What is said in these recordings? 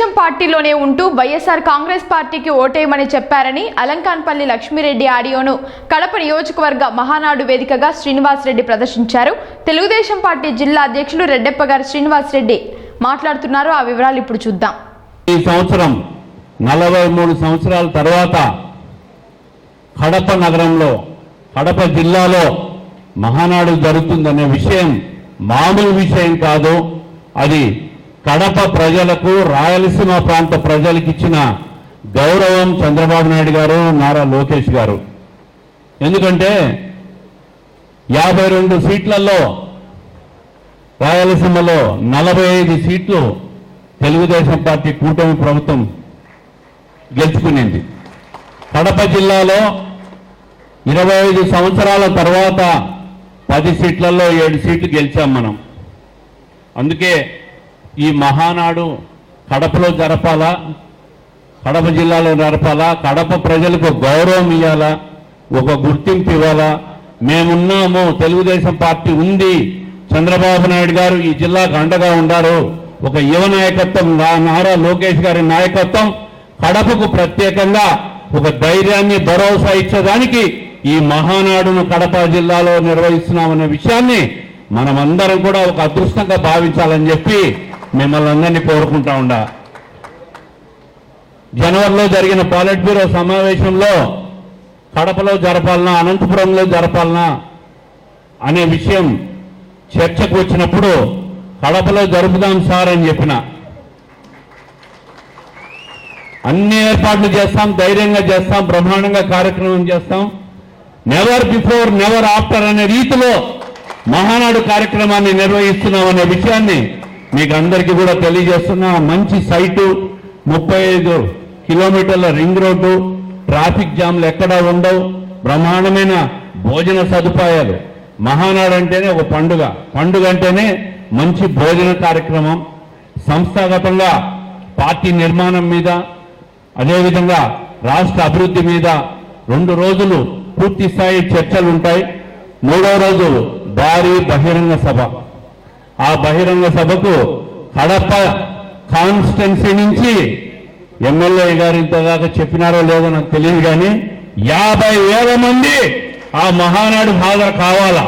తెలుగుదేశం పార్టీలోనే ఉంటూ వైఎస్ఆర్ కాంగ్రెస్ పార్టీకి ఓటేయమని చెప్పారని అలంకాన్పల్లి లక్ష్మీరెడ్డి ఆడియోను కడప నియోజకవర్గ మహానాడు వేదికగా శ్రీనివాస్ రెడ్డి ప్రదర్శించారు. తెలుగుదేశం పార్టీ జిల్లా అధ్యక్షులు రెడ్డెప్ప గారు శ్రీనివాస్ రెడ్డి మాట్లాడుతున్నారు. ఆ వివరాలు ఇప్పుడు చూద్దాం. ఈ సంవత్సరం నలభై మూడు సంవత్సరాల తర్వాత కడప నగరంలో కడప జిల్లాలో మహానాడు జరుగుతుందనే విషయం మామూలు విషయం కాదు. అది కడప ప్రజలకు రాయలసీమ ప్రాంత ప్రజలకు ఇచ్చిన గౌరవం చంద్రబాబు నాయుడు గారు నారా లోకేష్ గారు. ఎందుకంటే యాభై రెండు సీట్లలో రాయలసీమలో నలభై ఐదు సీట్లు తెలుగుదేశం పార్టీ కూటమి ప్రభుత్వం గెలుచుకునింది. కడప జిల్లాలో ఇరవై ఐదు సంవత్సరాల తర్వాత పది సీట్లలో ఏడు సీట్లు గెలిచాం మనం. అందుకే ఈ మహానాడు కడపలో జరపాలా? కడప జిల్లాలో జరపాలా? కడప ప్రజలకు గౌరవం ఇవ్వాలా ఒక గుర్తింపు ఇవ్వాలా? మేమున్నాము తెలుగుదేశం పార్టీ ఉంది. చంద్రబాబు నాయుడు గారు ఈ జిల్లాకు అండగా ఉన్నారు ఒక యువ నాయకత్వం నారా లోకేష్ గారి నాయకత్వం కడపకు ప్రత్యేకంగా ఒక ధైర్యాన్ని భరోసా ఇచ్చేదానికి ఈ మహానాడును కడప జిల్లాలో నిర్వహిస్తున్నామనే విషయాన్ని మనమందరం కూడా ఒక అదృష్టంగా భావించాలని చెప్పి మిమ్మల్ని అందరినీ కోరుకుంటా ఉండా. జనవరిలో జరిగిన పాలిట్ బ్యూరో సమావేశంలో కడపలో జరపాలనా అనంతపురంలో జరపాలనా అనే విషయం చర్చకు వచ్చినప్పుడు కడపలో జరుపుదాం సార్ అని చెప్పిన. అన్ని ఏర్పాట్లు చేస్తాం ధైర్యంగా చేస్తాం బ్రహ్మాండంగా కార్యక్రమం చేస్తాం. నెవర్ బిఫోర్ నెవర్ ఆఫ్టర్ అనే రీతిలో మహానాడు కార్యక్రమాన్ని నిర్వహిస్తున్నాం అనే విషయాన్ని మీకు అందరికీ కూడా తెలియజేస్తున్నా మంచి సైటు ముప్పై ఐదు కిలోమీటర్ల రింగ్ రోడ్డు ట్రాఫిక్ జామ్లు ఎక్కడా ఉండవు బ్రహ్మాండమైన భోజన సదుపాయాలు. మహానాడు అంటేనే ఒక పండుగ. పండుగ అంటేనే మంచి భోజన కార్యక్రమం. సంస్థాగతంగా పార్టీ నిర్మాణం మీద అదేవిధంగా రాష్ట్ర అభివృద్ధి మీద రెండు రోజులు పూర్తి స్థాయి చర్చలు ఉంటాయి మూడో రోజు భారీ బహిరంగ సభ. ఆ బహిరంగ సభకు కడప కాన్స్టెన్సీ నుంచి ఎమ్మెల్యే గారు ఇంతదాకా చెప్పినారో లేదో నాకు తెలియదు కానీ యాభై వేల మంది ఆ మహానాడు హాజరు కావాలా?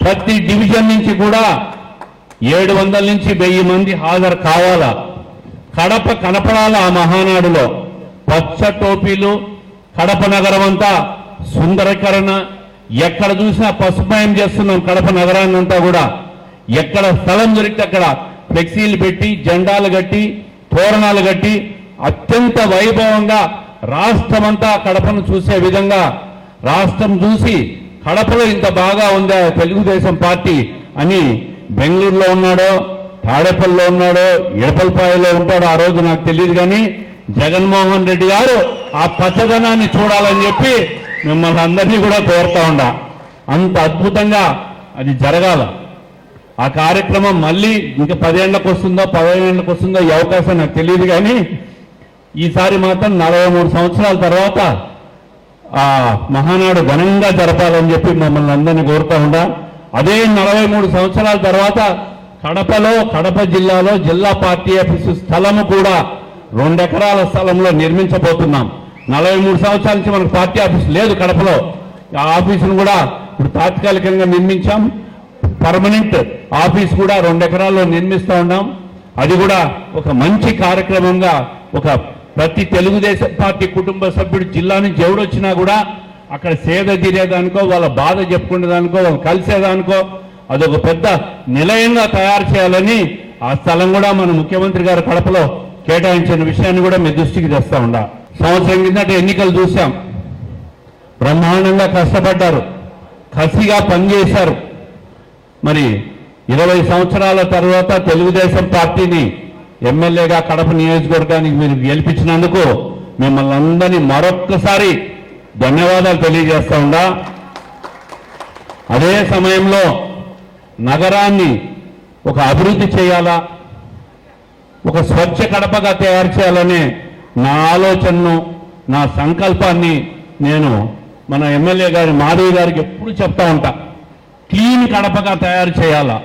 ప్రతి డివిజన్ నుంచి కూడా ఏడు వందల నుంచి వెయ్యి మంది హాజరు కావాలా? కడప కనపడాలి ఆ మహానాడులో? పచ్చ టోపీలు కడప నగరం అంతా సుందరీకరణ ఎక్కడ చూసినా పసుపాయం చేస్తున్నాం కడప నగరాన్ని అంతా కూడా. ఎక్కడ స్థలం దొరికితే అక్కడ ఫ్లెక్సీలు పెట్టి జెండాలు కట్టి తోరణాలు కట్టి అత్యంత వైభవంగా రాష్ట్రమంతా కడపను చూసే విధంగా రాష్ట్రం చూసి కడపలో ఇంత బాగా ఉందా తెలుగుదేశం పార్టీ అని బెంగళూరులో ఉన్నాడో తాడేపల్లిలో ఉన్నాడో ఎడపల్పాయలో ఉంటాడో ఆ రోజు నాకు తెలియదు కానీ జగన్మోహన్ రెడ్డి గారు ఆ పచ్చదనాన్ని చూడాలని చెప్పి మిమ్మల్ని అందరినీ కూడా కోరుతా ఉండా. అంత అద్భుతంగా అది జరగాల. ఆ కార్యక్రమం మళ్ళీ ఇంకా పదేళ్ళకు వస్తుందో పదిహేనులకు వస్తుందో ఈ అవకాశం నాకు తెలియదు కానీ ఈసారి మాత్రం నలభై మూడు సంవత్సరాల తర్వాత ఆ మహానాడు ఘనంగా జరపాలని చెప్పి మమ్మల్ని అందరినీ కోరుతా ఉండా. అదే నలభై మూడు సంవత్సరాల తర్వాత కడపలో కడప జిల్లాలో జిల్లా పార్టీ ఆఫీసు స్థలము కూడా రెండెకరాల స్థలంలో నిర్మించబోతున్నాం. నలభై మూడు సంవత్సరాల నుంచి మనకు పార్టీ ఆఫీస్ లేదు కడపలో. ఆ ఆఫీసును కూడా ఇప్పుడు తాత్కాలికంగా నిర్మించాం. పర్మనెంట్ ఆఫీస్ కూడా రెండు ఎకరాల్లో నిర్మిస్తూ ఉన్నాం. అది కూడా ఒక మంచి కార్యక్రమంగా ఒక ప్రతి తెలుగుదేశం పార్టీ కుటుంబ సభ్యుడు జిల్లా నుంచి ఎవడొచ్చినా కూడా అక్కడ సేద తీరేదానికో వాళ్ళ బాధ చెప్పుకునేదానికో వాళ్ళు కలిసేదానికో అదొక పెద్ద నిలయంగా తయారు చేయాలని ఆ స్థలం కూడా మన ముఖ్యమంత్రి గారు కడపలో కేటాయించిన విషయాన్ని కూడా మీ దృష్టికి తెస్తా ఉండా సంవత్సరం కిందట ఎన్నికలు చూశాం. బ్రహ్మాండంగా కష్టపడ్డారు. కసిగా పనిచేశారు. మరి ఇరవై సంవత్సరాల తర్వాత తెలుగుదేశం పార్టీని ఎమ్మెల్యేగా కడప నియోజకవర్గానికి మీరు గెలిపించినందుకు మిమ్మల్ని అందరినీ మరొక్కసారి ధన్యవాదాలు తెలియజేస్తా ఉండా అదే సమయంలో నగరాన్ని ఒక అభివృద్ధి చేయాలా? ఒక స్వచ్ఛ కడపగా తయారు చేయాలనే నా ఆలోచనను నా సంకల్పాన్ని నేను మన ఎమ్మెల్యే గారి మాధవి గారికి ఎప్పుడు చెప్తా ఉంటా. క్లీన్ కడపగా తయారు చేయాలా?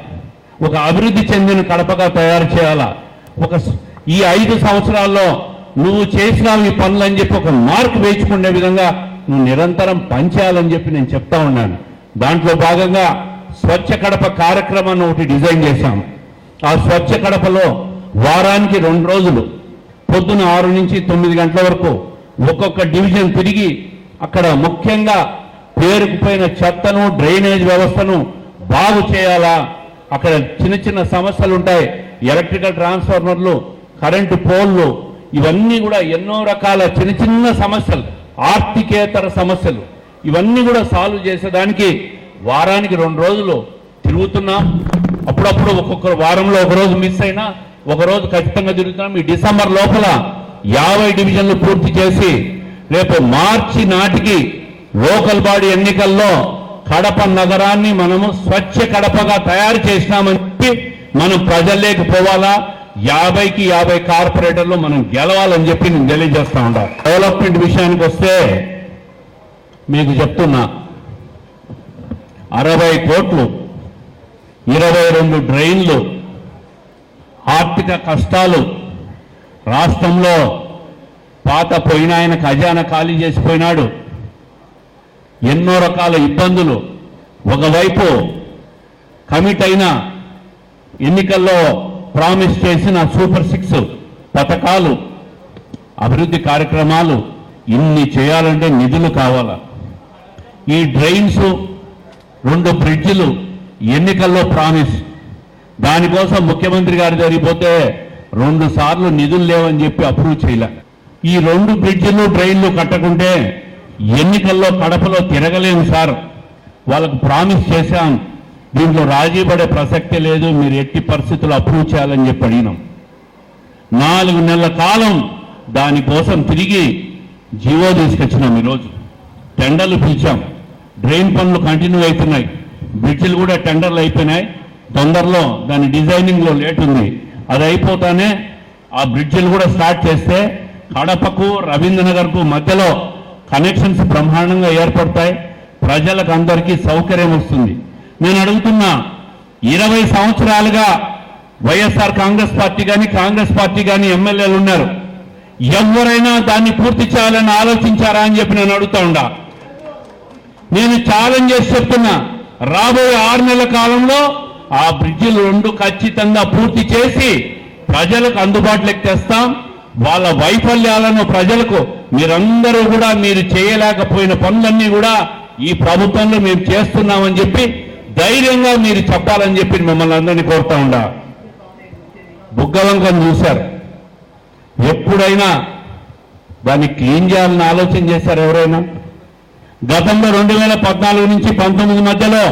ఒక అభివృద్ధి చెందిన కడపగా తయారు చేయాలా? ఒక ఈ ఐదు సంవత్సరాల్లో నువ్వు చేసిన ఈ పనులు అని చెప్పి ఒక మార్క్ వేసుకునే విధంగా నువ్వు నిరంతరం పనిచేయాలని చెప్పి నేను చెప్తా ఉన్నాను. దాంట్లో భాగంగా స్వచ్ఛ కడప కార్యక్రమాన్ని ఒకటి డిజైన్ చేశాము ఆ స్వచ్ఛ కడపలో వారానికి రెండు రోజులు పొద్దున ఆరు నుంచి తొమ్మిది గంటల వరకు ఒక్కొక్క డివిజన్ తిరిగి అక్కడ ముఖ్యంగా పేరుకుపోయిన చెత్తను డ్రైనేజ్ వ్యవస్థను బాగు చేయాలా? అక్కడ చిన్న చిన్న సమస్యలు ఉంటాయి. ఎలక్ట్రికల్ ట్రాన్స్ఫార్మర్లు కరెంటు పోల్లు ఇవన్నీ కూడా ఎన్నో రకాల చిన్న చిన్న సమస్యలు ఆర్థికేతర సమస్యలు. ఇవన్నీ కూడా సాల్వ్ చేసేదానికి వారానికి రెండు రోజులు తిరుగుతున్నాం. అప్పుడప్పుడు ఒక్కొక్క వారంలో ఒకరోజు మిస్ అయినా ఒక రోజు ఖచ్చితంగా జరుగుతున్నాం. ఈ డిసెంబర్ లోపల యాభై డివిజన్లు పూర్తి చేసి రేపు మార్చి నాటికి లోకల్ బాడీ ఎన్నికల్లో కడప నగరాన్ని మనము స్వచ్ఛ కడపగా తయారు చేసినామని చెప్పి మనం ప్రజల్లోకి పోవాలా? యాభైకి యాభై కార్పొరేటర్లు మనం గెలవాలని చెప్పి నేను తెలియజేస్తా ఉంటా డెవలప్మెంట్ విషయానికి వస్తే మీకు చెప్తున్నా. అరవై కోట్లు ఇరవై రెండు డ్రైన్లు ఆర్థిక కష్టాలు రాష్ట్రంలో పాత పోయిన ఆయన ఖజానా ఖాళీ చేసిపోయినాడు. ఎన్నో రకాల ఇబ్బందులు. ఒకవైపు కమిట్ అయిన ఎన్నికల్లో ప్రామిస్ చేసిన సూపర్ సిక్స్ పథకాలు అభివృద్ధి కార్యక్రమాలు ఇన్ని చేయాలంటే నిధులు కావాలా? ఈ డ్రైన్స్ రెండు బ్రిడ్జిలు ఎన్నికల్లో ప్రామిస్ దానికోసం ముఖ్యమంత్రి గారి జరిగిపోతే రెండు సార్లు నిధులు లేవని చెప్పి అప్రూవ్ చేయలే. ఈ రెండు బ్రిడ్జిలు డ్రైన్లు కట్టకుంటే ఎన్నికల్లో కడపలో తిరగలేము సార్. వాళ్ళకు ప్రామిస్ చేశాం. దీంట్లో రాజీ పడే ప్రసక్తే లేదు. మీరు ఎట్టి పరిస్థితులు అప్రూవ్ చేయాలని చెప్పి అడిగినాం. నాలుగు నెలల కాలం దానికోసం తిరిగి జీవో తీసుకొచ్చినాం ఈరోజు. టెండర్లు పిలిచాం. డ్రైన్ పనులు కంటిన్యూ అవుతున్నాయి. బ్రిడ్జిలు కూడా టెండర్లు అయిపోయినాయి. తొందరలో దాని డిజైనింగ్లో లేట్ ఉంది అది అయిపోతానే ఆ బ్రిడ్జిలు కూడా స్టార్ట్ చేస్తే కడపకు రవీంద్రనగర్కు మధ్యలో కనెక్షన్స్ బ్రహ్మాండంగా ఏర్పడతాయి. ప్రజలకు అందరికీ సౌకర్యం వస్తుంది. నేను అడుగుతున్నా ఇరవై సంవత్సరాలుగా వైఎస్ఆర్ కాంగ్రెస్ పార్టీ కానీ కాంగ్రెస్ పార్టీ కానీ ఎమ్మెల్యేలు ఉన్నారు. ఎవరైనా దాన్ని పూర్తి చేయాలని ఆలోచించారా అని చెప్పి నేను అడుగుతా ఉండా. నేను ఛాలెంజ్ చేసి చెప్తున్నా రాబోయే ఆరు నెలల కాలంలో ఆ బ్రిడ్జిలు రెండు ఖచ్చితంగా పూర్తి చేసి ప్రజలకు అందుబాటులోకి తెస్తాం. వాళ్ళ వైఫల్యాలను ప్రజలకు మీరందరూ కూడా మీరు చేయలేకపోయిన పనులన్నీ కూడా ఈ ప్రభుత్వంలో మేము చేస్తున్నామని చెప్పి ధైర్యంగా మీరు చెప్పాలని చెప్పి మిమ్మల్ని అందరినీ కోరుతా ఉండా. బుగ్గలంకం చూశారు. ఎప్పుడైనా దాన్ని క్లీన్ చేయాలని ఆలోచన చేశారు ఎవరైనా? గతంలో రెండు వేల పద్నాలుగు నుంచి పంతొమ్మిది మధ్యలో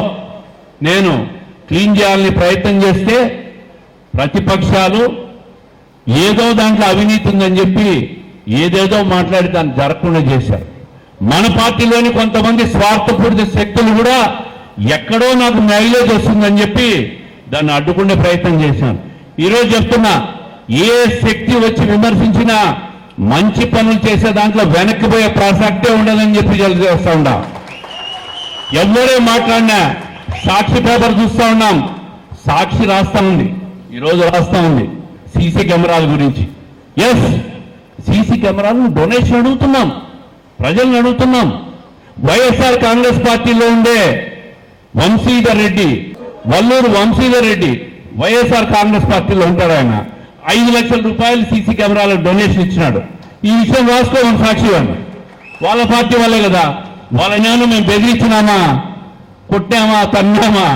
నేను క్లీన్ చేయాలని ప్రయత్నం చేస్తే ప్రతిపక్షాలు ఏదో దాంట్లో అవినీతి ఉందని చెప్పి ఏదేదో మాట్లాడి దాన్ని జరగకుండా చేశారు. మన పార్టీలోని కొంతమంది స్వార్థపూరిత శక్తులు కూడా ఎక్కడో నాకు మైలేజ్ వస్తుందని చెప్పి దాన్ని అడ్డుకునే ప్రయత్నం చేశాను ఈరోజు చెప్తున్నా ఏ శక్తి వచ్చి విమర్శించినా మంచి పనులు చేసే దాంట్లో వెనక్కిపోయే ప్రసక్తే ఉండదని చెప్పి తెలియజేస్తా ఉండా ఎవరే మాట్లాడినా సాక్షి పేపర్ చూస్తూ ఉన్నాం. సాక్షి రాస్తా ఉంది. ఈరోజు రాస్తా ఉంది. సీసీ కెమెరాల గురించి. ఎస్ సీసీ కెమెరాలను డొనేషన్ అడుగుతున్నాం. ప్రజలను అడుగుతున్నాం. వైఎస్ఆర్ కాంగ్రెస్ పార్టీలో ఉండే వంశీధర్ రెడ్డి వల్లూరు వంశీధర్ రెడ్డి వైఎస్ఆర్ కాంగ్రెస్ పార్టీలో ఉంటారు ఆయన. ఐదు లక్షల రూపాయలు సీసీ కెమెరాలకు డొనేషన్ ఇచ్చినాడు. ఈ విషయం రాసుకోమని సాక్షి వాళ్ళు వాళ్ళ పార్టీ వాళ్ళే కదా. వాళ్ళ జ్ఞానం మేము బెదిరించినామా కొట్టామా తన్నామా?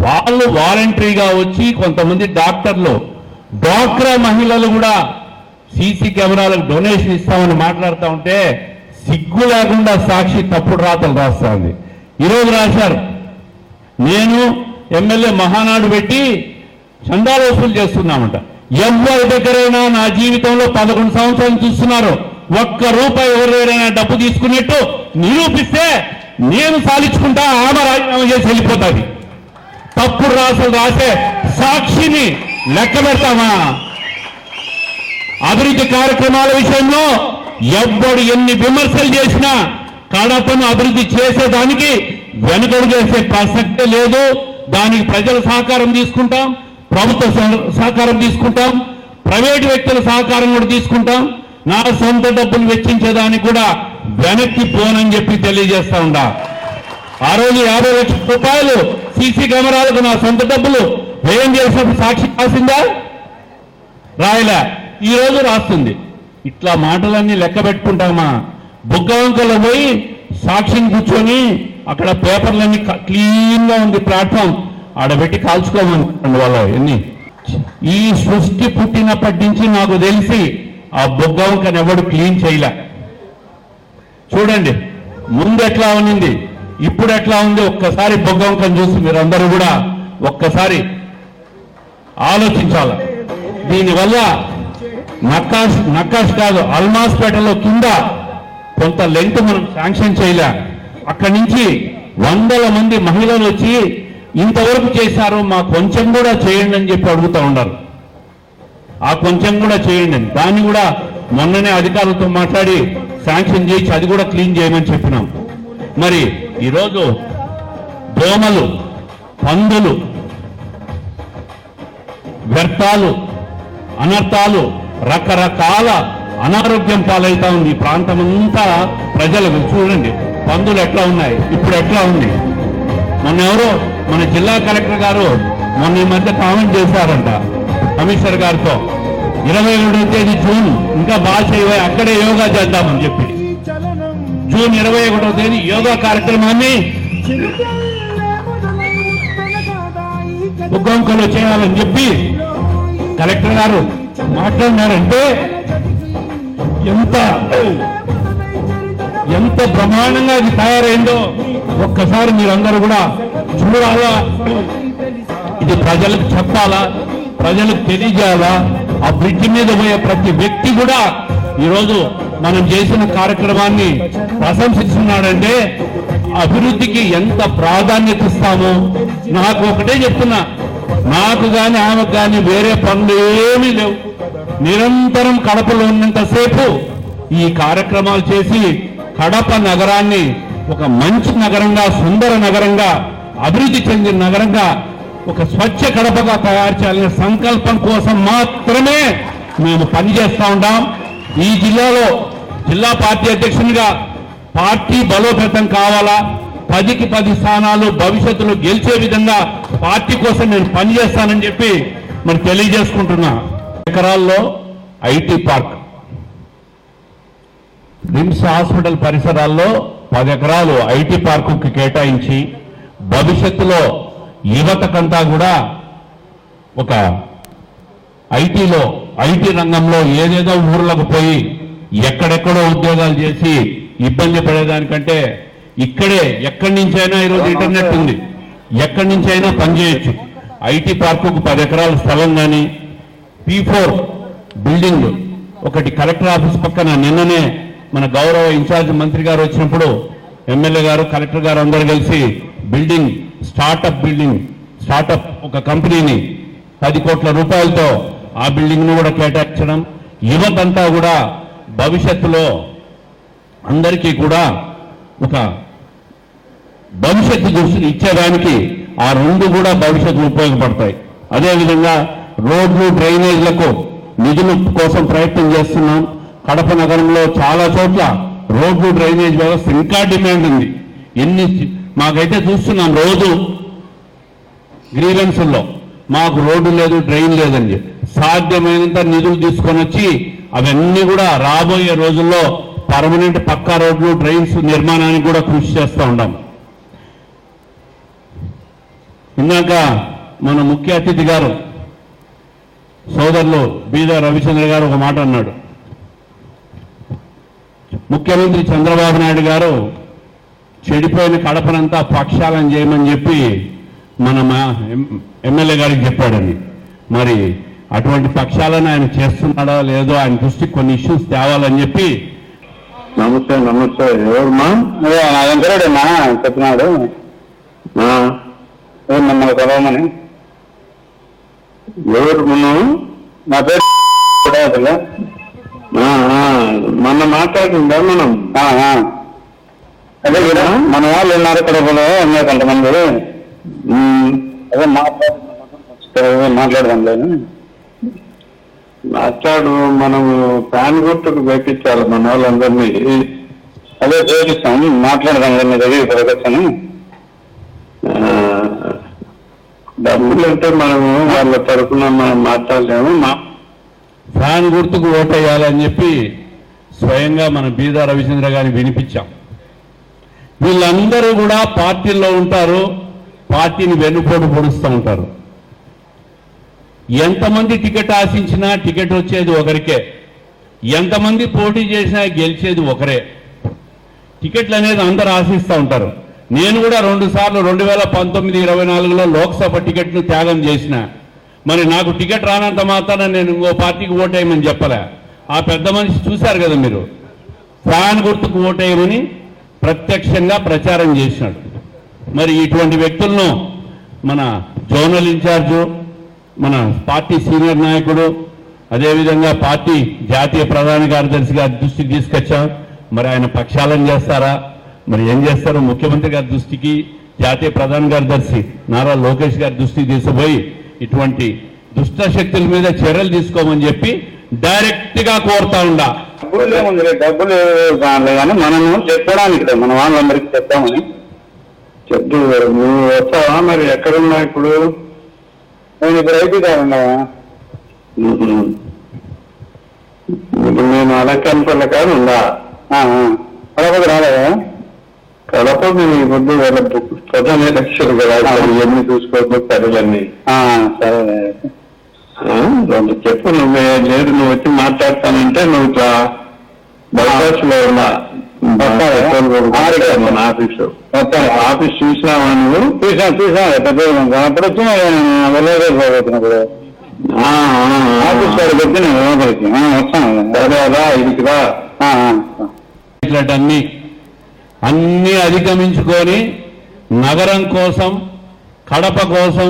వాళ్ళు వాలంటరీగా వచ్చి కొంతమంది డాక్టర్లు డాక్రా మహిళలు కూడా సీసీ కెమెరాలకు డొనేషన్ ఇస్తామని మాట్లాడుతూ ఉంటే సిగ్గు లేకుండా సాక్షి తప్పుడు రాతలు రాస్తుంది. ఈరోజు రాశారు. నేను ఎమ్మెల్యే మహానాడు పెట్టి చందాలు వసూలు చేస్తున్నామంట. ఎవరి దగ్గరైనా నా జీవితంలో పదకొండు సంవత్సరాలు చూస్తున్నారు. ఒక్క రూపాయి ఎవరైనా డబ్బు తీసుకున్నట్టు నిరూపిస్తే నేను సాధించుకుంటా ఆమె రాజీనామా చేసి వెళ్ళిపోతుంది. తప్పుడు రాసులు రాసే సాక్షిని లెక్క పెడతామా? అభివృద్ధి కార్యక్రమాల విషయంలో ఎవ్వడు ఎన్ని విమర్శలు చేసినా కడపను అభివృద్ధి చేసేదానికి వెనుకడు చేసే ప్రసక్తే లేదు. దానికి ప్రజల సహకారం తీసుకుంటాం ప్రభుత్వ సహ- సహకారం తీసుకుంటాం ప్రైవేటు వ్యక్తుల సహకారం కూడా తీసుకుంటాం. నా సొంత డబ్బులు వెచ్చించేదానికి కూడా వెనక్కి పోనని చెప్పి తెలియజేస్తా ఉండా ఆ రోజు యాభై లక్షల రూపాయలు సీసీ కెమెరాలకు నా సొంత డబ్బులు వ్యయం చేసినప్పుడు సాక్షి రాసిందా? రాయలే. ఈ రోజు రాస్తుంది. ఇట్లా మాటలన్నీ లెక్క పెట్టుకుంటామా? బుగ్గవంకలో పోయి సాక్షిని కూర్చొని అక్కడ పేపర్లన్నీ క్లీన్గా ఉంది ప్లాట్ఫామ్. ఆడబెట్టి కాల్చుకోమని వాళ్ళ ఎన్ని? ఈ సృష్టి పుట్టినప్పటి నుంచి నాకు తెలిసి ఆ బుగ్గవంకని ఎవడు క్లీన్ చేయలే. చూడండి ముందు ఎట్లా ఉన్నింది ఇప్పుడు ఎట్లా ఉంది ఒక్కసారి బొగ్గంకం చూసి మీరందరూ కూడా ఒక్కసారి ఆలోచించాల. దీనివల్ల నక్కాష్ నక్కాష్ కాదు అల్మాస్పేటలో కింద కొంత లెంత్ మనం శాంక్షన్ చేయలే. అక్కడి నుంచి వందల మంది మహిళలు వచ్చి ఇంతవరకు చేశారు మా కొంచెం కూడా చేయండి అని చెప్పి అడుగుతూ ఉన్నారు. ఆ కొంచెం కూడా చేయండి దాన్ని కూడా మొన్ననే అధికారులతో మాట్లాడి శాంక్షన్ చేయించి అది కూడా క్లీన్ చేయమని చెప్పినాం. మరి ఈరోజు దోమలు పందులు వ్యర్థాలు అనర్థాలు రకరకాల అనారోగ్యం పాలవుతా ఉంది. ఈ ప్రాంతం అంతా ప్రజలకు చూడండి పందులు ఎట్లా ఉన్నాయి? ఇప్పుడు ఎట్లా ఉంది? మొన్న ఎవరో మన జిల్లా కలెక్టర్ గారు మొన్న ఈ మధ్య కామెంట్ చేశారంట కమిషనర్ గారితో. ఇరవై ఏడవ తేదీ జూన్ ఇంకా బాగా చేయవే అక్కడే యోగా చేద్దామని చెప్పి. జూన్ ఇరవై ఒకటవ తేదీ యోగా కార్యక్రమాన్ని ఉగ్గంకలో చేయాలని చెప్పి కలెక్టర్ గారు మాట్లాడినారంటే ఎంత ఎంత బ్రహ్మాండంగా అది తయారైందో ఒక్కసారి మీరందరూ కూడా చూడాలా? ఇది ప్రజలకు చెప్పాలా? ప్రజలకు తెలియజేయాలా? ఆ బ్రిడ్జ్ మీద పోయే ప్రతి వ్యక్తి కూడా ఈరోజు మనం చేసిన కార్యక్రమాన్ని ప్రశంసిస్తున్నాడంటే అభివృద్ధికి ఎంత ప్రాధాన్యత ఇస్తామో నాకు ఒకటే చెప్తున్నా. నాకు కానీ ఆమెకు కానీ వేరే పనులు ఏమీ లేవు. నిరంతరం కడపలో ఉన్నంతసేపు ఈ కార్యక్రమాలు చేసి కడప నగరాన్ని ఒక మంచి నగరంగా సుందర నగరంగా అభివృద్ధి చెందిన నగరంగా ఒక స్వచ్ఛ కడపగా తయారు చేయాలనే సంకల్పం కోసం మాత్రమే మేము పనిచేస్తూ ఉంటాం ఈ జిల్లాలో జిల్లా పార్టీ అధ్యక్షునిగా పార్టీ బలోపేతం కావాలా? పదికి పది స్థానాలు భవిష్యత్తులో గెలిచే విధంగా పార్టీ కోసం నేను పనిచేస్తానని చెప్పి మరి తెలియజేసుకుంటున్నా. ఎకరాల్లో ఐటీ పార్క్ రిమ్స్ హాస్పిటల్ పరిసరాల్లో పది ఎకరాలు ఐటీ పార్కుకి కేటాయించి భవిష్యత్తులో యువతకంతా కూడా ఒక ఐటీలో ఐటీ రంగంలో ఏదేదో ఊర్లకు పోయి ఎక్కడెక్కడో ఉద్యోగాలు చేసి ఇబ్బంది పడేదానికంటే ఇక్కడే ఎక్కడి నుంచైనా ఈరోజు ఇంటర్నెట్ ఉంది. ఎక్కడి నుంచైనా పనిచేయొచ్చు ఐటీ పార్కుకు పది ఎకరాల స్థలం కానీ పీ ఫోర్ బిల్డింగ్ ఒకటి కలెక్టర్ ఆఫీస్ పక్కన నిన్ననే మన గౌరవ ఇన్ఛార్జ్ మంత్రి గారు వచ్చినప్పుడు ఎమ్మెల్యే గారు కలెక్టర్ గారు అందరు కలిసి బిల్డింగ్ స్టార్టప్ బిల్డింగ్ స్టార్టప్ ఒక కంపెనీని పది కోట్ల రూపాయలతో ఆ బిల్డింగ్ను కూడా కేటాయించడం యువతంతా కూడా భవిష్యత్తులో అందరికీ కూడా ఒక భవిష్యత్తు దృష్టిని ఇచ్చేదానికి ఆ రెండు కూడా భవిష్యత్తు ఉపయోగపడతాయి. అదేవిధంగా రోడ్లు డ్రైనేజ్లకు నిధుల కోసం ప్రయత్నం చేస్తున్నాం. కడప నగరంలో చాలా చోట్ల రోడ్లు డ్రైనేజ్ వ్యవస్థ ఇంకా డిమాండ్ ఉంది. ఎన్ని మాకైతే చూస్తున్నాం రోజు గ్రీవెన్సుల్లో. మాకు రోడ్డు లేదు డ్రైన్ లేదని చెప్పి సాధ్యమైనంత నిధులు తీసుకొని వచ్చి అవన్నీ కూడా రాబోయే రోజుల్లో పర్మనెంట్ పక్కా రోడ్లు డ్రైన్స్ నిర్మాణానికి కూడా కృషి చేస్తూ ఉంటాం ఇందాక మన ముఖ్య అతిథి గారు సోదరులు బీద రవిచంద్ర గారు ఒక మాట అన్నాడు. ముఖ్యమంత్రి చంద్రబాబు నాయుడు గారు చెడిపోయిన కడపనంతా పక్షాలను చేయమని చెప్పి మన మా ఎం- ఎమ్మెల్యే గారికి చెప్పాడని మరి అటువంటి పక్షాలను ఆయన చేస్తున్నాడో లేదో ఆయన దృష్టికి కొన్ని ఇష్యూస్ తేవాలని చెప్పి నమస్తే నమస్తే. ఎవరమ్మా అదే నా చెప్పినాడు. మమ్మల్ని కలవమని. ఎవరు నా పేరు మన మొన్న మాట్లాడుతుందా మనం. అదే కదా మన వాళ్ళు ఉన్నారు కడపలో ఉన్నారు కొంతమంది. అదే మాట్లాడుతున్నాం మాట్లాడదాం లేదు. మాట్లాడు మనము ఫ్యాన్ గుర్తుకు పెట్టించాలి మన వాళ్ళందరినీ. అదే చేపిస్తాం మాట్లాడదాం కదా మీ దగ్గర ప్రదర్శన డబ్బులు అంటే మనము వాళ్ళ తరఫున మనం మాట్లాడలేము. మా ఫ్యాన్ గుర్తుకు ఓటేయాలని చెప్పి స్వయంగా మన బీదా రవిచంద్ర గారిని వినిపించాం. వీళ్ళందరూ కూడా పార్టీల్లో ఉంటారు పార్టీని వెన్నుపోటు పొడుస్తూ ఉంటారు. ఎంతమంది టికెట్ ఆశించినా టికెట్ వచ్చేది ఒకరికే. ఎంతమంది పోటీ చేసినా గెలిచేది ఒకరే. టికెట్లు అనేది అందరూ ఆశిస్తూ ఉంటారు. నేను కూడా రెండు సార్లు రెండు వేల పంతొమ్మిది ఇరవై నాలుగులో లోక్సభ టికెట్ను త్యాగం చేసిన. మరి నాకు టికెట్ రానంత మాత్రాన నేను ఇంకో పార్టీకి ఓటేయమని చెప్పలే. ఆ పెద్ద మనిషి చూశారు కదా మీరు? ఫ్యాన్ గుర్తుకు ఓటేయమని ప్రత్యక్షంగా ప్రచారం చేసినాడు. మరి ఇటువంటి వ్యక్తులను మన జోనల్ ఇన్ఛార్జు మన పార్టీ సీనియర్ నాయకుడు అదేవిధంగా పార్టీ జాతీయ ప్రధాన కార్యదర్శి గారి దృష్టికి తీసుకొచ్చాం. మరి ఆయన పక్షాలను చేస్తారా? మరి ఏం చేస్తారో? ముఖ్యమంత్రి గారి దృష్టికి జాతీయ ప్రధాన కార్యదర్శి నారా లోకేష్ గారి దృష్టికి తీసుకుపోయి ఇటువంటి దుష్ట శక్తుల మీద చర్యలు తీసుకోమని చెప్పి డైరెక్ట్గా కోరుతా ఉండా. డబ్బులు ఏముంది డబ్బులు కానీ మనము చెప్పడానికి మన వాళ్ళందరికీ చెప్తామని. చెప్పు నువ్వు వస్తావా మరి? ఎక్కడున్నా ఇప్పుడు? నేను ఇప్పుడు ఐటీ కాదు ఉన్నావా. ఇప్పుడు నేను అలకంపల కాదు ఉందా కడపకి రాలేదా? కడప మీ ముందు వాళ్ళ ప్రధాన లక్ష్యం కదా ఇవన్నీ చూసుకోకపోతే సరేలన్నీ సరే. రెండు చెప్పు నువ్వే లేదు నువ్వు వచ్చి మాట్లాడతానంటే నువ్వు ఇట్లా బైపాస్లో ఉన్నా ఆఫీసు? ఆఫీస్ చూసినావా నువ్వు? చూసాను చూసాను పెద్ద అప్పుడు వచ్చి వెళ్ళలేదు. ఆఫీస్ కాడికి వచ్చి నేను వస్తాను. సరే అదా ఇదికి రా. ఆ, ఆ. ఇట్లాంటన్ని అన్ని అధిగమించుకొని నగరం కోసం కడప కోసం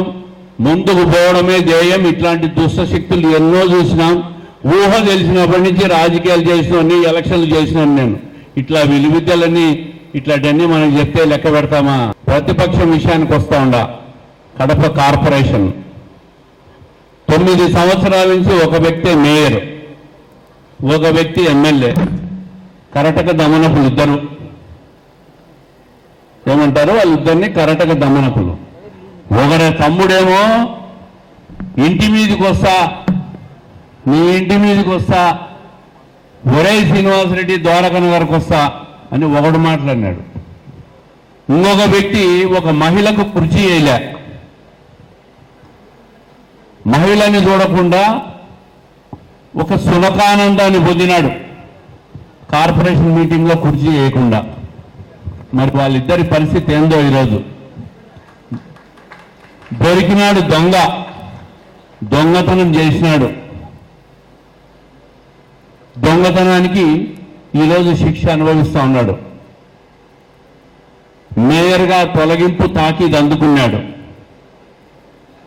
ముందుకు పోవడమే ధ్యేయం. ఇట్లాంటి దుష్ట శక్తులు ఎన్నో చూసినాం. ఊహ తెలిసినప్పటి నుంచి రాజకీయాలు చేసినవన్నీ ఎలక్షన్లు చేసినాను నేను ఇట్లా విలువిద్యలని ఇట్లాంటివన్నీ మనం చెప్తే లెక్క పెడతామా? ప్రతిపక్షం విషయానికి వస్తా ఉండా? కడప కార్పొరేషన్. తొమ్మిది సంవత్సరాల నుంచి ఒక వ్యక్తి మేయర్ ఒక వ్యక్తి ఎమ్మెల్యే. కరటక దమనపులు ఇద్దరు. ఏమంటారు? వాళ్ళిద్దరిని కరటక దమనపులు. ఒకరి తమ్ముడేమో ఇంటి మీదకి వస్తా నీ ఇంటి మీదకి వస్తా ఒరే శ్రీనివాసరెడ్డి ద్వారకన వరకు వస్తా అని ఒకడు మాట్లాడినాడు. ఇంకొక వ్యక్తి ఒక మహిళకు కృషి చేయలే మహిళని చూడకుండా ఒక సునకానందాన్ని పొందినాడు. కార్పొరేషన్ మీటింగ్లో కుర్చీ చేయకుండా మరి వాళ్ళిద్దరి పరిస్థితి ఏందో ఈరోజు? దొరికినాడు దొంగ. దొంగతనం చేసినాడు. దొంగతనానికి ఈరోజు శిక్ష అనుభవిస్తూ ఉన్నాడు. మేయర్గా తొలగింపు తాకీదు అందుకున్నాడు.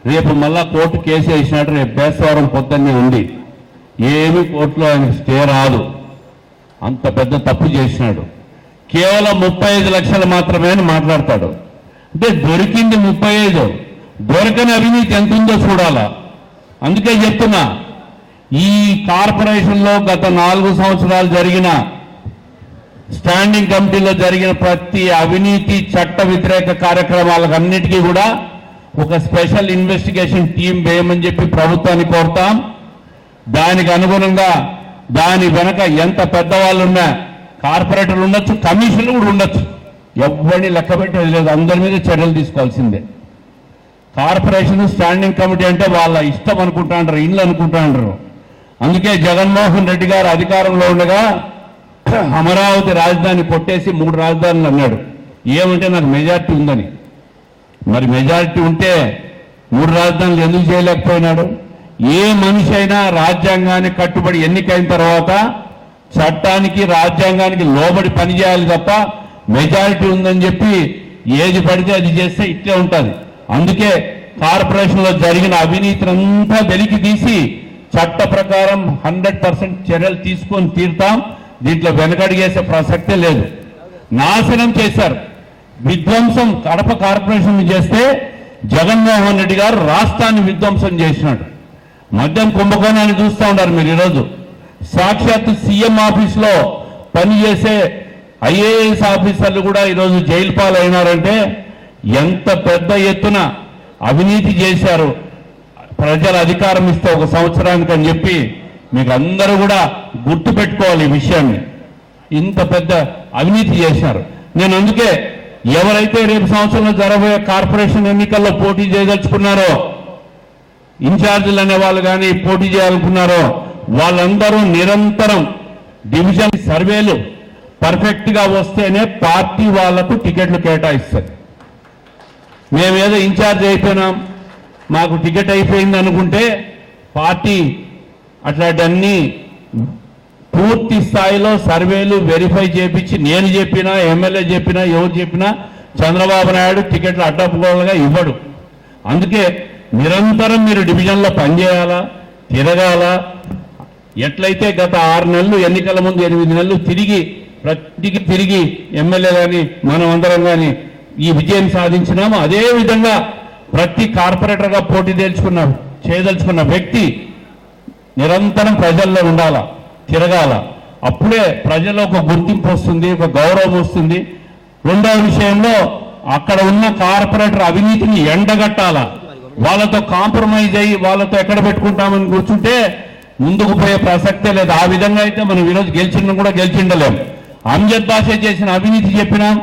రేపు మళ్ళా కోర్టు కేసు వేసినాడు రేపు బేస్తవారం పొద్దున్నే ఉంది. ఏమి కోర్టులో ఆయనకు స్టే రాదు. అంత పెద్ద తప్పు చేసినాడు. కేవలం ముప్పై ఐదు లక్షలు మాత్రమే అని మాట్లాడతాడు. అంటే దొరికింది ముప్పై ఐదు. దొరకని అవినీతి ఎంత ఉందో చూడాలా? అందుకే చెప్తున్నా ఈ కార్పొరేషన్లో గత నాలుగు సంవత్సరాలు జరిగిన స్టాండింగ్ కమిటీలో జరిగిన ప్రతి అవినీతి చట్ట వ్యతిరేక కార్యక్రమాలకన్నిటికీ కూడా ఒక స్పెషల్ ఇన్వెస్టిగేషన్ టీం వేయమని చెప్పి ప్రభుత్వాన్ని కోరుతాం. దానికి అనుగుణంగా దాని వెనక ఎంత పెద్దవాళ్ళు ఉన్నా కార్పొరేటర్లు ఉండొచ్చు కమిషన్లు కూడా ఉండొచ్చు. ఎవరిని లెక్క పెట్టేది లేదు. అందరి మీద చర్యలు తీసుకోవాల్సిందే. కార్పొరేషన్ స్టాండింగ్ కమిటీ అంటే వాళ్ళ ఇష్టం అనుకుంటాండ్రు ఇల్లు అనుకుంటాండ్రు. అందుకే జగన్మోహన్ రెడ్డి గారు అధికారంలో ఉండగా అమరావతి రాజధాని పొట్టేసి మూడు రాజధానులు అన్నాడు. ఏమంటే నాకు మెజార్టీ ఉందని. మరి మెజారిటీ ఉంటే మూడు రాజధానులు ఎందుకు చేయలేకపోయినాడు? ఏ మనిషి అయినా రాజ్యాంగానికి కట్టుబడి ఎన్నికైన తర్వాత చట్టానికి రాజ్యాంగానికి లోబడి పనిచేయాలి తప్ప మెజారిటీ ఉందని చెప్పి ఏది పడితే అది చేస్తే ఇట్లే ఉంటుంది. అందుకే కార్పొరేషన్లో జరిగిన అవినీతినంతా వెలికి తీసి చట్ట ప్రకారం హండ్రెడ్ పర్సెంట్ చర్యలు తీసుకొని తీరుతాం. దీంట్లో వెనకడిగేసే ప్రసక్తే లేదు. నాశనం చేశారు. విధ్వంసం కడప కార్పొరేషన్ చేస్తే జగన్మోహన్ రెడ్డి గారు రాష్ట్రాన్ని విధ్వంసం చేసినాడు. మద్యం కుంభకోణాన్ని చూస్తూ ఉన్నారు మీరు ఈరోజు. సాక్షాత్ సీఎం ఆఫీస్లో పనిచేసే ఐఏఎస్ ఆఫీసర్లు కూడా ఈరోజు జైలు పాలైనారంటే ఎంత పెద్ద ఎత్తున అవినీతి చేశారు ప్రజల అధికారం ఇస్తే ఒక సంవత్సరానికి అని చెప్పి మీకు అందరూ కూడా గుర్తు పెట్టుకోవాలి ఈ విషయాన్ని. ఇంత పెద్ద అవినీతి చేశారు. నేను అందుకే ఎవరైతే రేపు సంవత్సరంలో జరగబోయే కార్పొరేషన్ ఎన్నికల్లో పోటీ చేయదలుచుకున్నారో ఇన్ఛార్జీలు అనే వాళ్ళు కానీ పోటీ చేయాలనుకున్నారో వాళ్ళందరూ నిరంతరం డివిజన్ సర్వేలు పర్ఫెక్ట్గా వస్తేనే పార్టీ వాళ్ళకు టికెట్లు కేటాయిస్తారు. మేమేదో ఇన్ఛార్జ్ అయిపోయినాం. మాకు టికెట్ అయిపోయింది అనుకుంటే పార్టీ అట్లాంటివన్నీ పూర్తి స్థాయిలో సర్వేలు వెరిఫై చేపించి నేను చెప్పినా ఎమ్మెల్యే చెప్పినా ఎవరు చెప్పినా చంద్రబాబు నాయుడు టికెట్లు అడ్డపుకోలుగా ఇవ్వడు. అందుకే నిరంతరం మీరు డివిజన్లో పనిచేయాలా తిరగాల? ఎట్లయితే గత ఆరు నెలలు ఎన్నికల ముందు ఎనిమిది నెలలు తిరిగి ప్రతికి తిరిగి ఎమ్మెల్యే కానీ మనం అందరం కానీ ఈ విజయం సాధించినాము అదే విధంగా ప్రతి కార్పొరేటర్గా పోటీ తేల్చుకున్న చేయదలుచుకున్న వ్యక్తి నిరంతరం ప్రజల్లో ఉండాల తిరగాల. అప్పుడే ప్రజల్లో ఒక గుర్తింపు వస్తుంది ఒక గౌరవం వస్తుంది. రెండవ విషయంలో అక్కడ ఉన్న కార్పొరేటర్ అవినీతిని ఎండగట్టాల. వాళ్ళతో కాంప్రమైజ్ అయ్యి వాళ్ళతో ఎక్కడ పెట్టుకుంటామని కూర్చుంటే ముందుకు పోయే ప్రసక్తే లేదు. ఆ విధంగా అయితే మనం ఈరోజు గెలిచిన కూడా గెలిచిండలేం. అంజద్ భాష చేసిన అవినీతి చెప్పినాం.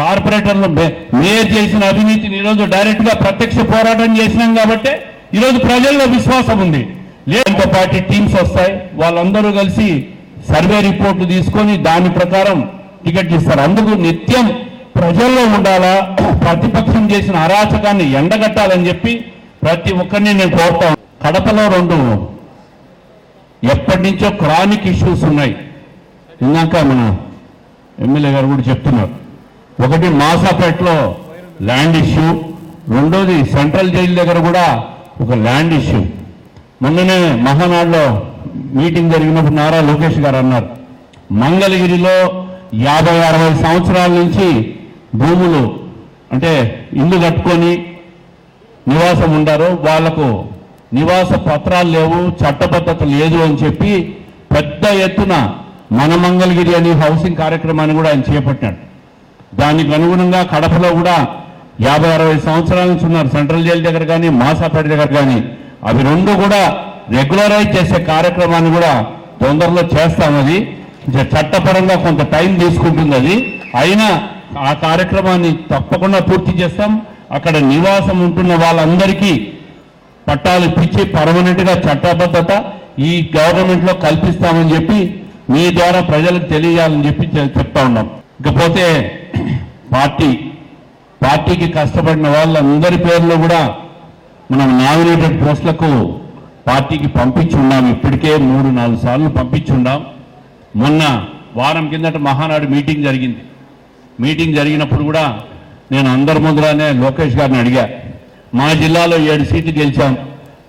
కార్పొరేటర్లు మే- మేయర్ చేసిన అవినీతిని ఈరోజు డైరెక్ట్గా ప్రత్యక్ష పోరాటం చేసినాం కాబట్టి ఈరోజు ప్రజల్లో విశ్వాసం ఉంది. లేదంతో పార్టీ టీమ్స్ వస్తాయి. వాళ్ళందరూ కలిసి సర్వే రిపోర్ట్లు తీసుకొని దాని ప్రకారం టికెట్ ఇస్తారు అందుకు నిత్యం ప్రజల్లో ఉండాలా ప్రతిపక్షం చేసిన అరాచకాన్ని ఎండగట్టాలని చెప్పి ప్రతి ఒక్కరిని నేను కోరుతాను కడపలో రెండు ఎప్పటి నుంచో క్రానిక్ ఇష్యూస్ ఉన్నాయి. ఇందాక మన ఎమ్మెల్యే గారు కూడా చెప్తున్నారు. ఒకటి మాసాపేటలో ల్యాండ్ ఇష్యూ రెండోది సెంట్రల్ జైలు దగ్గర కూడా ఒక ల్యాండ్ ఇష్యూ. మొన్ననే మహానాడులో మీటింగ్ జరిగినప్పుడు నారా లోకేష్ గారు అన్నారు మంగళగిరిలో యాభై అరవై సంవత్సరాల నుంచి భూములు అంటే ఇల్లు కట్టుకొని నివాసం ఉండారు. వాళ్ళకు నివాస పత్రాలు లేవు చట్టబద్ధత లేదు అని చెప్పి పెద్ద ఎత్తున మన మంగళగిరి అనే హౌసింగ్ కార్యక్రమాన్ని కూడా ఆయన చేపట్టాడు దానికి అనుగుణంగా కడపలో కూడా యాభై అరవై సంవత్సరాల నుంచి ఉన్నారు. సెంట్రల్ జైలు దగ్గర కానీ మాసాపేట దగ్గర కానీ. అవి రెండు కూడా రెగ్యులరైజ్ చేసే కార్యక్రమాన్ని కూడా తొందరలో చేస్తాం అది. చట్టపరంగా కొంత టైం తీసుకుంటుంది అది. అయినా ఆ కార్యక్రమాన్ని తప్పకుండా పూర్తి చేస్తాం. అక్కడ నివాసం ఉంటున్న వాళ్ళందరికీ పట్టాలు ఇప్పించి పర్మనెంట్గా చట్టబద్ధత ఈ గవర్నమెంట్లో కల్పిస్తామని చెప్పి మీ ద్వారా ప్రజలకు తెలియాలని చెప్పి చెప్తా ఉన్నాం. ఇకపోతే పార్టీ పార్టీకి కష్టపడిన వాళ్ళందరి పేర్లు కూడా మనం నామినేటెడ్ పోస్టులకు పార్టీకి పంపించున్నాం. ఇప్పటికే మూడు నాలుగు సార్లు పంపించున్నాం. మొన్న వారం కిందట మహానాడు మీటింగ్ జరిగింది. మీటింగ్ జరిగినప్పుడు కూడా నేను అందరి ముందుగానే లోకేష్ గారిని అడిగా. మా జిల్లాలో ఏడు సీట్లు గెలిచాం.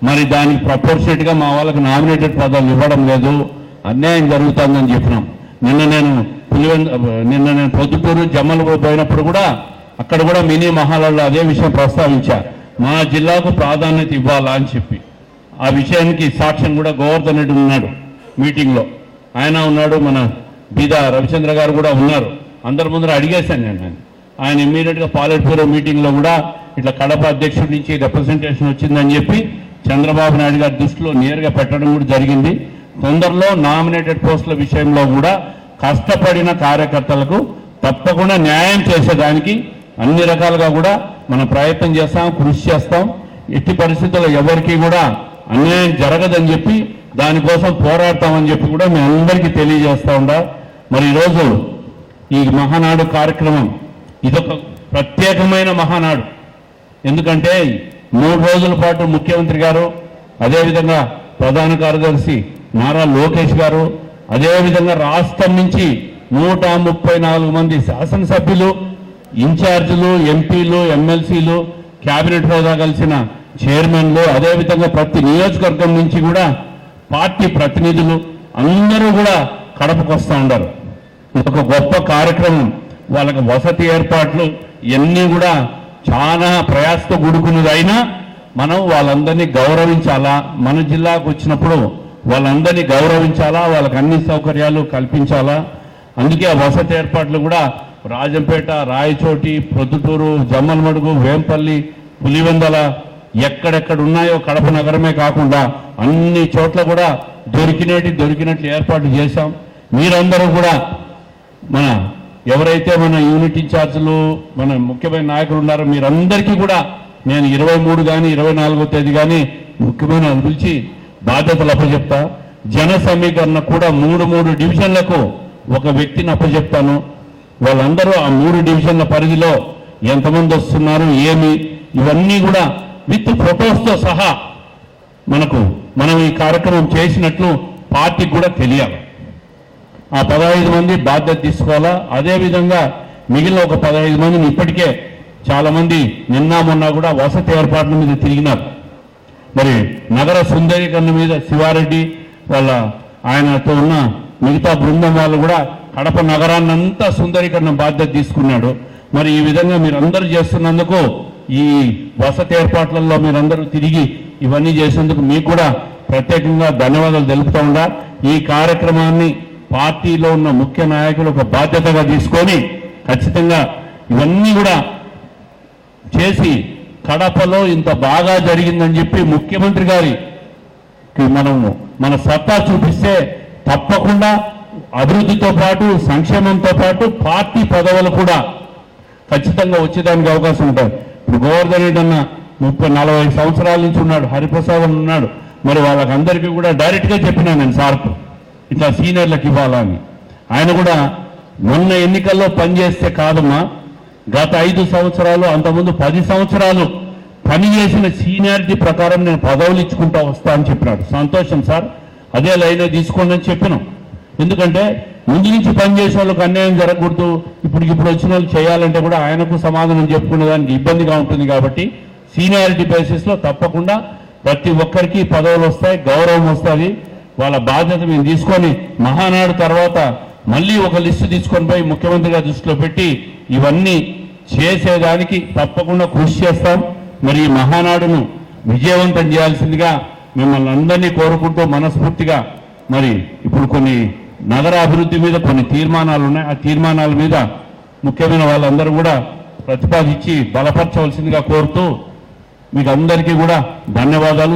మరి దానికి proportionate మా వాళ్ళకి నామినేటెడ్ పదాలు ఇవ్వడం లేదు. అన్యాయం జరుగుతుందని చెప్పినాం. నిన్న నేను నిన్న నేను పొద్దుటూరు జమ్మలు పోయినప్పుడు కూడా అక్కడ కూడా మినీ మహాలలో అదే విషయం ప్రస్తావించా. మా జిల్లాకు ప్రాధాన్యత ఇవ్వాలా అని చెప్పి. ఆ విషయానికి సాక్ష్యం కూడా గోవర్ధన్ రెడ్డి ఉన్నాడు మీటింగ్లో. ఆయన ఉన్నాడు మన బీదా రవిచంద్ర గారు కూడా ఉన్నారు. అందరి ముందర అడిగేశాను నేను ఆయన. ఆయన ఇమ్మీడియట్గా గా మీటింగ్లో కూడా ఇట్లా కడప అధ్యక్షుడి నుంచి రిప్రజెంటేషన్ వచ్చిందని చెప్పి చంద్రబాబు నాయుడు గారి దృష్టిలో నేరుగా పెట్టడం కూడా జరిగింది. తొందరలో నామినేటెడ్ పోస్టుల విషయంలో కూడా కష్టపడిన కార్యకర్తలకు తప్పకుండా న్యాయం చేసేదానికి అన్ని రకాలుగా కూడా మనం ప్రయత్నం చేస్తాం కృషి చేస్తాం. ఎట్టి పరిస్థితుల్లో ఎవరికి కూడా అన్యాయం జరగదని చెప్పి దానికోసం పోరాడతామని చెప్పి కూడా మీ అందరికీ తెలియజేస్తా ఉండా. మరి ఈరోజు ఈ మహానాడు కార్యక్రమం ఇదొక ప్రత్యేకమైన మహానాడు. ఎందుకంటే మూడు రోజుల పాటు ముఖ్యమంత్రి గారు అదేవిధంగా ప్రధాన కార్యదర్శి నారా లోకేష్ గారు అదేవిధంగా రాష్ట్రం నుంచి నూట ముప్పై నాలుగు మంది శాసనసభ్యులు ఇన్ఛార్జీలు ఎంపీలు ఎమ్మెల్సీలు క్యాబినెట్ హోదా కలిసిన చైర్మన్లు అదేవిధంగా ప్రతి నియోజకవర్గం నుంచి కూడా పార్టీ ప్రతినిధులు అందరూ కూడా కడపకు వస్తూ ఉన్నారు. ఒక గొప్ప కార్యక్రమం. వాళ్ళకి వసతి ఏర్పాట్లు ఇవన్నీ కూడా చాలా ప్రయాసతో కూడుకున్నది అయినా మనం వాళ్ళందరినీ గౌరవించాలా? మన జిల్లాకు వచ్చినప్పుడు వాళ్ళందరినీ గౌరవించాలా? వాళ్ళకి అన్ని సౌకర్యాలు కల్పించాలా? అందుకే ఆ వసతి ఏర్పాట్లు కూడా రాజంపేట రాయచోటి ప్రొద్దుటూరు జమ్మలమడుగు వేంపల్లి పులివెందల ఎక్కడెక్కడ ఉన్నాయో కడప నగరమే కాకుండా అన్ని చోట్ల కూడా దొరికినట్టు దొరికినట్లు ఏర్పాటు చేశాం. మీరందరూ కూడా మన ఎవరైతే మన యూనిట్ ఇన్ఛార్జీలు మన ముఖ్యమైన నాయకులు ఉన్నారో మీరందరికీ కూడా నేను ఇరవై మూడు కానీ ఇరవై నాలుగో తేదీ కానీ ముఖ్యమైన పిలిచి బాధ్యతలు అప్పచెప్తా. జన సమీకరణ కూడా మూడు మూడు డివిజన్లకు ఒక వ్యక్తిని అప్పచెప్తాను. వాళ్ళందరూ ఆ మూడు డివిజన్ల పరిధిలో ఎంతమంది వస్తున్నారు ఏమి ఇవన్నీ కూడా విత్ ఫొటోస్తో సహా మనకు మనం ఈ కార్యక్రమం చేసినట్లు పార్టీకి కూడా తెలియాలి. ఆ పదహైదు మంది బాధ్యత తీసుకోవాలా? అదేవిధంగా మిగిలిన ఒక పదహైదు మందిని ఇప్పటికే చాలామంది నిన్న మొన్న కూడా వసతి ఏర్పాట్ల మీద తిరిగినారు. మరి నగర సుందరీకరణ మీద శివారెడ్డి వాళ్ళ ఆయనతో ఉన్న మిగతా బృందం వాళ్ళు కూడా కడప నగరాన్ని అంతా సుందరీకరణ బాధ్యత తీసుకున్నాడు. మరి ఈ విధంగా మీరందరూ చేస్తున్నందుకు ఈ వసతి ఏర్పాట్లలో మీరందరూ తిరిగి ఇవన్నీ చేసేందుకు మీకు కూడా ప్రత్యేకంగా ధన్యవాదాలు తెలుపుతూ ఉండా ఈ కార్యక్రమాన్ని పార్టీలో ఉన్న ముఖ్య నాయకులు ఒక బాధ్యతగా తీసుకొని ఖచ్చితంగా ఇవన్నీ కూడా చేసి కడపలో ఇంత బాగా జరిగిందని చెప్పి ముఖ్యమంత్రి గారికి మనము మన సత్తా చూపిస్తే తప్పకుండా అభివృద్ధితో పాటు సంక్షేమంతో పాటు పార్టీ పదవులు కూడా ఖచ్చితంగా వచ్చేదానికి అవకాశం ఉంటుంది ఇప్పుడు గోవర్ధన్ రెడ్డి అన్న ముప్పై నలభై సంవత్సరాల నుంచి ఉన్నాడు హరిప్రసాద్ ఉన్నాడు. మరి వాళ్ళకందరికీ కూడా డైరెక్ట్గా చెప్పినా నేను సార్కు ఇట్లా సీనియర్లకు ఇవ్వాలని ఆయన కూడా మొన్న ఎన్నికల్లో పనిచేస్తే కాదమ్మా గత ఐదు సంవత్సరాలు అంతకుముందు పది సంవత్సరాలు పనిచేసిన సీనియారిటీ ప్రకారం నేను పదవులు ఇచ్చుకుంటా వస్తా అని చెప్పినాడు. సంతోషం సార్. అదే లైన్ తీసుకోండి అని చెప్పినాం. ఎందుకంటే ముందు నుంచి పనిచేసే వాళ్ళకి అన్యాయం జరగకూడదు. ఇప్పుడు ఇప్పుడు వచ్చిన వాళ్ళు చేయాలంటే కూడా ఆయనకు సమాధానం చెప్పుకునే దానికి ఇబ్బందిగా ఉంటుంది కాబట్టి సీనియారిటీ బేసిస్లో తప్పకుండా ప్రతి ఒక్కరికి పదవులు వస్తాయి గౌరవం వస్తుంది. వాళ్ళ బాధ్యత మేము తీసుకొని మహానాడు తర్వాత మళ్ళీ ఒక లిస్టు తీసుకొని పోయి ముఖ్యమంత్రి గారి దృష్టిలో పెట్టి ఇవన్నీ చేసేదానికి తప్పకుండా కృషి చేస్తాం. మరి ఈ మహానాడును విజయవంతం చేయాల్సిందిగా మిమ్మల్ని అందరినీ కోరుకుంటూ మనస్ఫూర్తిగా మరి ఇప్పుడు కొన్ని నగర అభివృద్ధి మీద కొన్ని తీర్మానాలు ఉన్నాయి. ఆ తీర్మానాల మీద ముఖ్యమైన వాళ్ళందరూ కూడా ప్రతిపాదించి బలపరచవలసిందిగా కోరుతూ మీకు అందరికీ కూడా ధన్యవాదాలు.